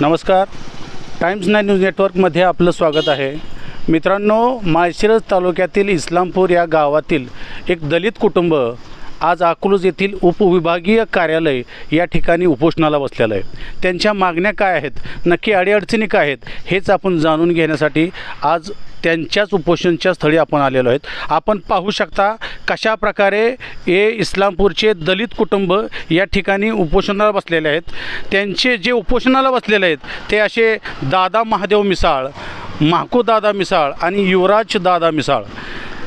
नमस्कार. Times nine news नेटवर्कमध्ये आपलं स्वागत आहे. मित्रांनो माळशिरस तालुक्यातील इस्लामपूर या गावातील एक दलित कुटुंब आज अकलूज येथील उपविभागीय कार्यालय या ठिकाणी उपोषणाला बसलेलं आहे. त्यांच्या मागण्या काय आहेत? नक्की अडीअडचणी काय आहेत? हेच आपण जाणून घेण्यासाठी आज त्यांच्याच उपोषणच्या स्थळी आपण आलेलो आहेत. आपण पाहू शकता कशा प्रकारे हे इस्लामपूरचे दलित कुटुंब या ठिकाणी उपोषणाला बसलेले आहेत त्यांचे जे उपोषणाला बसलेले आहेत ते असे दादा महादेव मिसाळ महाकूदादा मिसाळ आणि युवराज दादा मिसाळ.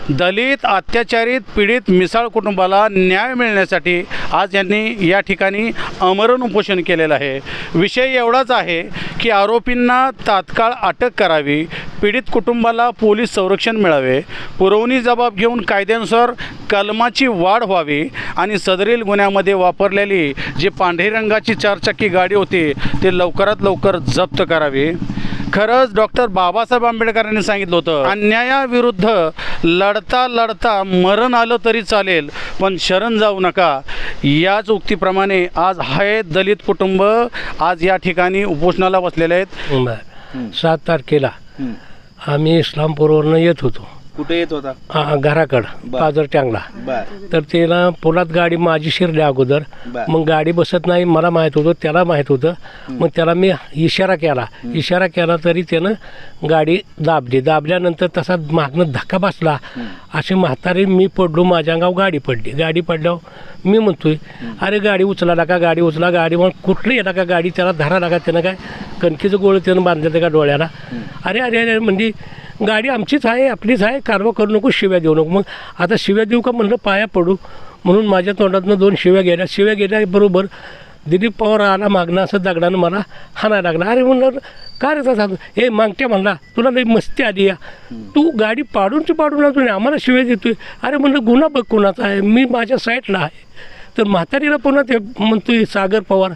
दलित अत्याचारित पीडित मिसाळ कुटुंबाला न्याय मिळण्यासाठी आज यांनी या ठिकाणी अमरण उपोषण केलेलं आहे. विषय एवढाच आहे की आरोपींना तात्काळ अटक करावी पीडित कुटुंबाला पोलीस संरक्षण मिळावे पुरवणी जबाब घेऊन कायद्यानुसार कलमाची वाढ व्हावी आणि सदरील गुन्ह्यामध्ये वापरलेली जी पांढरी रंगाची चारचाकी गाडी होती ते लवकरात लवकर जप्त करावी. खरंच डॉक्टर बाबासाहेब आंबेडकरांनी सांगितलं होतं अन्यायाविरुद्ध लढता लढता मरण आलं तरी चालेल पण शरण जाऊ नका. याच उक्तीप्रमाणे आज हे दलित कुटुंब आज या ठिकाणी उपोषणाला बसलेले आहेत. सात तारखेला आम्ही इस्लामपूरवरनं येत होतो. कुठे येत होता? आ- घराकडं बर. पाजर टँगला बर. तर त्याला पुलात गाडी माझी शिरली अगोदर. बर. मग गाडी बसत नाही मला माहीत होतं त्याला माहीत होतं. मग त्याला मी इशारा केला. इशारा केला तरी त्यानं गाडी दाबली. दाबल्यानंतर तसा मागनं धक्का बसला. अशी म्हातारी मी पडलो माझ्या अंगावर गाडी पडली. गाडी पडल्यावर मी म्हणतोय अरे गाडी उचला नका गाडी उचला. गाडी मग कुठली येणार का? गाडी त्याला धरा नका. त्यानं काय कणकीचं गोळ त्यानं बांधलं का डोळ्याला? अरे अरे अरे म्हणजे गाडी आमचीच आहे आपलीच आहे कारवा करू नको शिव्या देऊ नको. मग आता शिव्या देऊ का म्हणलं पाया पडू. म्हणून माझ्या तोंडातनं दोन शिव्या गेल्या. शिव्या गेल्याबरोबर दिलीप पवार आला मागणं असं दगडानं मला हाणायला लागला. अरे म्हणलं काय रे तसा? हे मागत्या म्हणला तुला लई मस्ती आली या. तू गाडी पाडूनची पाडून आणि आम्हाला शिव्या देतोय. अरे म्हणलं गुन्हा बघ कुणाचा आहे. मी माझ्या साईडला आहे. तर म्हातारीला पुन्हा ते म्हणतोय सागर पवार.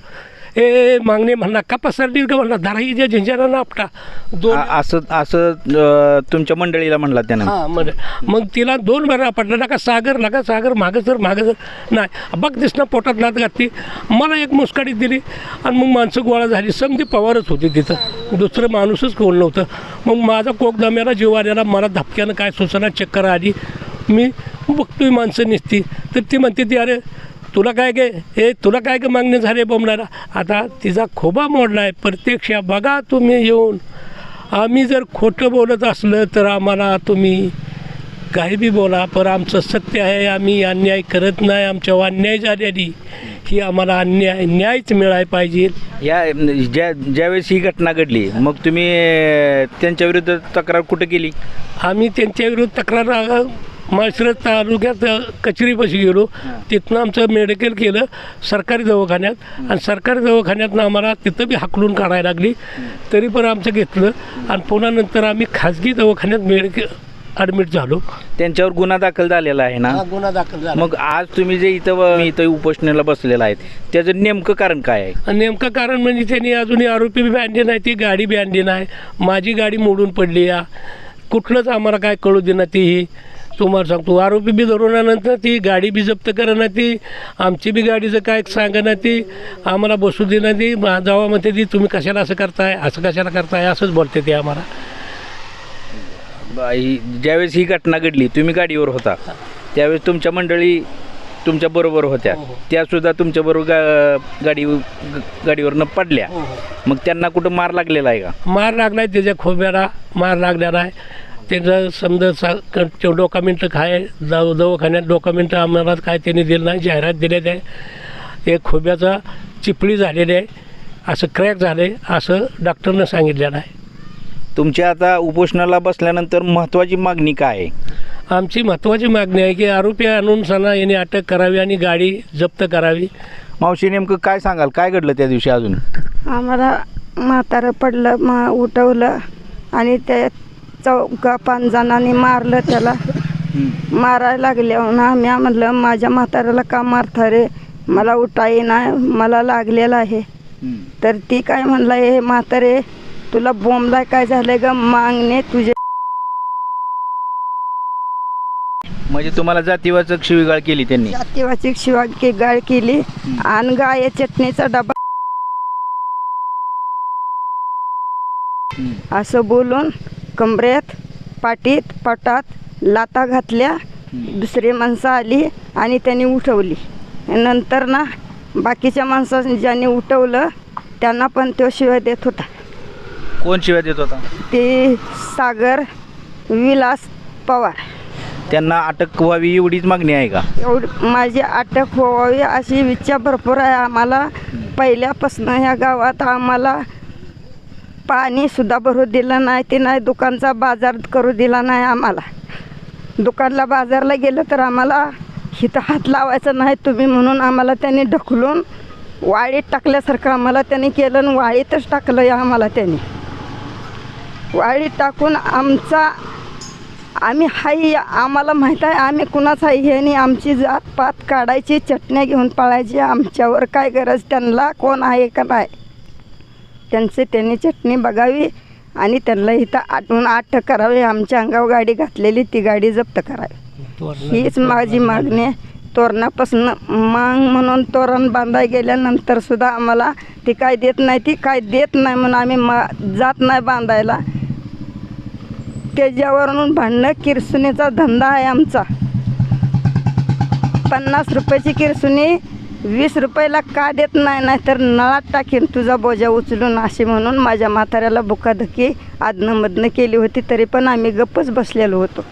ए मागणे म्हणला का पसरली का म्हणला धराई ज्या झिंजारा आपटा दोन असं असं अं, तुमच्या मंडळीला म्हणला त्यानं. हां मग मग तिला दोन वेळा पडलं नका सागर नका सागर मागं सर मागं सर. नाही बघ दिसणं पोटात लात घातली. मला एक मुस्काडी दिली आणि मग माणसं गोळा झाली. समधी पवारच होती तिथं. दुसरं माणूसच कोण नव्हतं. मग माझा कोक दम्याला जीव आलेला मला धपक्यानं काय सुचना चक्कर आली. मी बघतोय माणसं निसती. तर ती म्हणते ती अरे तुला काय काय हे तुला काय काय मागणे झाले बोंबलायला आता तिचा खोबा मोडला आहे प्रत्यक्ष बघा तुम्ही येऊन. आम्ही जर खोटं बोलत असलं तर आम्हाला तुम्ही काही बी बोला पण आमचं सत्य आहे आम्ही अन्याय करत नाही आमच्यावर अन्याय झालेली. ही आम्हाला अन्याय न्यायच मिळाय पाहिजे. या ज्या ज्यावेळेस ही घटना घडली मग तुम्ही अं, त्यांच्या विरुद्ध तक्रार कुठे केली? आम्ही त्यांच्याविरुद्ध तक्रार माळशिरस तालुक्यात कचेरीपाशी गेलो. तिथनं आमचं मेडिकल केलं सरकारी दवाखान्यात. आणि सरकारी दवाखान्यातनं आम्हाला तिथं बी हाकलून काढायला लागली. तरी पण आमचं घेतलं. आणि पुन्हा नंतर आम्ही खाजगी दवाखान्यात मेडिकल ॲडमिट झालो. त्यांच्यावर गुन्हा दाखल झालेला आहे ना? गुन्हा दाखल झाला. मग आज तुम्ही जे इथं इथं उपोषणाला बसलेला आहेत त्याचं नेमकं कारण काय आहे? आणि नेमकं कारण म्हणजे त्यांनी अजूनही आरोपी बी आणली नाही ती गाडी बी आणली नाही. माझी गाडी मोडून पडली या. कुठलंच आम्हाला काय कळू देणार ती ही तुम्हाला सांगतो आरोपी बी धरून आणत ती गाडी बी जप्त करणं ती आमची बी गाडीचं काय सांगणं ती आम्हाला बसू देणं ती मा- जावा म्हणते ती तुम्ही कशाला असं करताय असं कशाला करताय असंच बोलते ते आम्हाला. ही- ज्यावेळेस ही घटना घडली तुम्ही गाडीवर होता त्यावेळेस तुमच्या मंडळी तुमच्या बरोबर होत्या हो, हो. त्या सुद्धा तुमच्या बरोबर गा गाडी गाडीवरनं पडल्या. मग त्यांना कुठं मार लागलेला आहे का? मार लागलाय त्याच्या खोब्याला मार लागलेला आहे. त्याचं समजा सा डॉक्युमेंट काय दव दवाखान्यात डॉक्युमेंट आम्हाला काय त्यांनी दिलं नाही जाहिरात दिलेली आहे. एक खोब्याचा चिपळी झालेली आहे. असं क्रॅक झाले असं डॉक्टरनं सांगितलेलं आहे. तुमच्या आता उपोषणाला बसल्यानंतर महत्त्वाची मागणी काय आहे? आमची महत्त्वाची मागणी आहे की आरोपी आणून सणा यांनी अटक करावी आणि गाडी जप्त करावी. मावशी नेमकं काय सांगाल? काय घडलं त्या दिवशी अजून? आम्हाला म्हातारं पडलं मग उठवलं आणि ते चौका पाच जणांनी मारलं त्याला. मारायला लागल्यावर आम्ही म्हणलं माझ्या म्हाताऱ्याला का मारता रे? मला उठा येईना मला लागलेलं आहे. तर ती काय म्हणलं हे म्हातारे तुला बोंबलाय काय झालं ग? मागणे तुझे. म्हणजे तुम्हाला जातीवाचक शिवीगाळ केली त्यांनी? जातीवाची शिवा की गाळ केली. आणि गाय चटणीचा डबा. असं बोलून कमरेत पाटीत पटात लाता घातल्या दुसरी माणसं आली आणि त्यांनी उठवली. नंतर ना बाकीच्या माणसांनी ज्यांनी उठवलं त्यांना पण तो शिवाय देत होता. कोण शिवाय देत होता? ते सागर विलास पवार. त्यांना अटक व्हावी एवढीच मागणी आहे का? एवढी माझी अटक व्हावी अशी इच्छा भरपूर आहे आम्हाला. पहिल्यापासून ह्या गावात आम्हाला पाणीसुद्धा भरू दिलं नाही ते नाही दुकानचा बाजार करू दिला नाही आम्हाला. दुकानला बाजारला गेलं तर आम्हाला हिथं हात लावायचा नाही तुम्ही म्हणून आम्हाला त्यांनी ढकलून वाळीत टाकल्यासारखं आम्हाला त्यांनी केलं आणि वाळीतच टाकलं या आम्हाला त्यांनी. वाळीत टाकून आमचा आम्ही हाई आम्हाला माहीत आहे आम्ही कुणाच आहे हे आणि आमची जात पात काढायची चटण्या घेऊन पळायची. आमच्यावर काय गरज त्यांना कोण आहे का नाही? त्यांचे त्यांनी चटणी बघावी आणि त्यांना इथं आठवून अटक करावी. आमच्या अंगावर गाडी घातलेली ती गाडी जप्त करावी. हीच माझी मागणी आहे. तोरणापासून मांग म्हणून तोरण बांधाय गेल्यानंतर सुद्धा आम्हाला ती काय देत नाही ती काय देत नाही म्हणून आम्ही मा जात नाही बांधायला. त्याच्यावरून भांडणं किरसुनीचा धंदा आहे आमचा. पन्नास रुपयाची किरसुनी वीस रुपयाला का देत नाही? नाहीतर नळात टाकीन तुझा बोजा उचलून असे म्हणून माझ्या म्हाताऱ्याला बुकाधकी आदनंमधनं केली होती तरी पण आम्ही गप्पच बसलेलो होतो.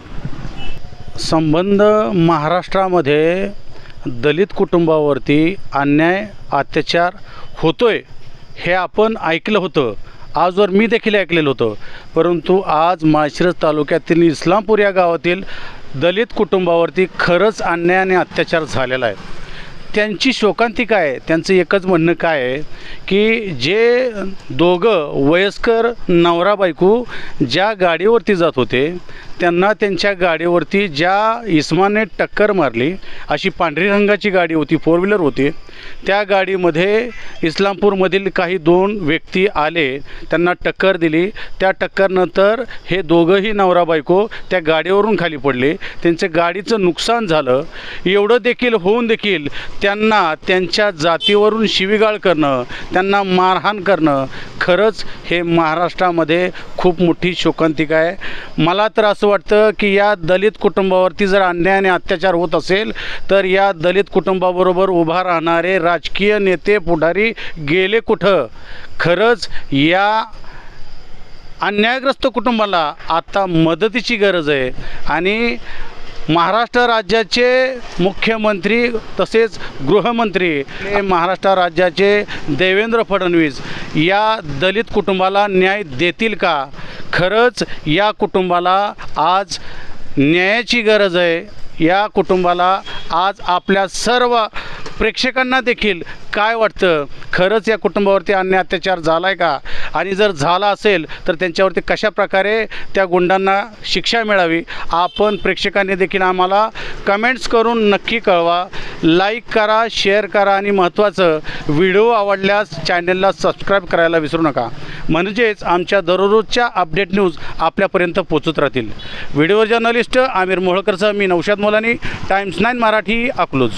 संबंध महाराष्ट्रामध्ये दलित कुटुंबावरती अन्याय अत्याचार होतोय हे आपण ऐकलं होतं. आजवर मी देखील ऐकलेलं होतं. परंतु आज माळशिरस तालुक्यातील इस्लामपूर या गावातील दलित कुटुंबावरती खरंच अन्याय आणि अत्याचार झालेला आहे. त्यांची शोकांतिका आहे. त्यांचं एकच म्हणणं काय आहे? की जे दोघं वयस्कर नवरा बायको ज्या गाडीवरती जात होते त्यांना त्यांच्या गाडीवरती ज्या इस्माने टक्कर मारली अशी पांढरी रंगाची गाडी होती फोर व्हीलर होती त्या गाडीमध्ये इस्लामपूरमधील काही दोन व्यक्ती आले त्यांना टक्कर दिली. त्या टक्करनंतर हे दोघंही नवरा बायको त्या गाडीवरून खाली पडले. त्यांचं गाडीचं नुकसान झालं. एवढं देखील होऊन देखील त्यांना त्यांच्या जातीवरून शिवीगाळ करणं त्यांना मारहाण करणं खरंच हे महाराष्ट्रामध्ये खूप मोठी शोकांतिका आहे. मला तर असं वाटतं की या दलित कुटुंबावरती जर अन्याय आणि अत्याचार होत असेल तर या दलित कुटुंबाबरोबर उभा राहणारे राजकीय नेते पुढारी गेले कुठं? खरंच या अन्यायग्रस्त कुटुंबाला आता मदतीची गरज आहे. आणि महाराष्ट्र राज्याचे मुख्यमंत्री तसेच गृहमंत्री हे महाराष्ट्र राज्याचे देवेंद्र फडणवीस या दलित कुटुंबाला न्याय देतील का? खरंच या कुटुंबाला आज न्यायाची गरज आहे. या कुटुंबाला आज आपल्या सर्व प्रेक्षकांना देखील काय वाटतं? खरंच या कुटुंबावरती अन्य अत्याचार झाला आहे का? आणि जर झाला असेल तर त्यांच्यावरती कशा प्रकारे त्या गुंडांना शिक्षा मिळावी आपण प्रेक्षकांनी देखील आम्हाला कमेंट्स करून नक्की कळवा. लाईक करा शेअर करा आणि महत्त्वाचं व्हिडिओ आवडल्यास चॅनलला सबस्क्राईब करायला विसरू नका. म्हणजेच आमच्या दररोजच्या अपडेट न्यूज आपल्यापर्यंत पोचत राहतील. व्हिडिओ जर्नलिस्ट आमिर मोहळकरसह मी नौशाद मोलानी टाइम्स नाईन मराठी अकलूज.